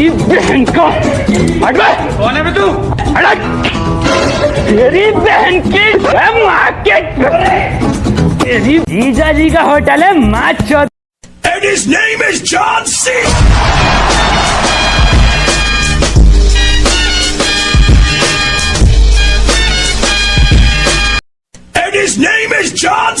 तेरी बहन का हट बे कौन है तू हट तेरी बहन की मार्केट तेरी जीजा जी का होटल है माच चौथ And his name is John C. And his name is John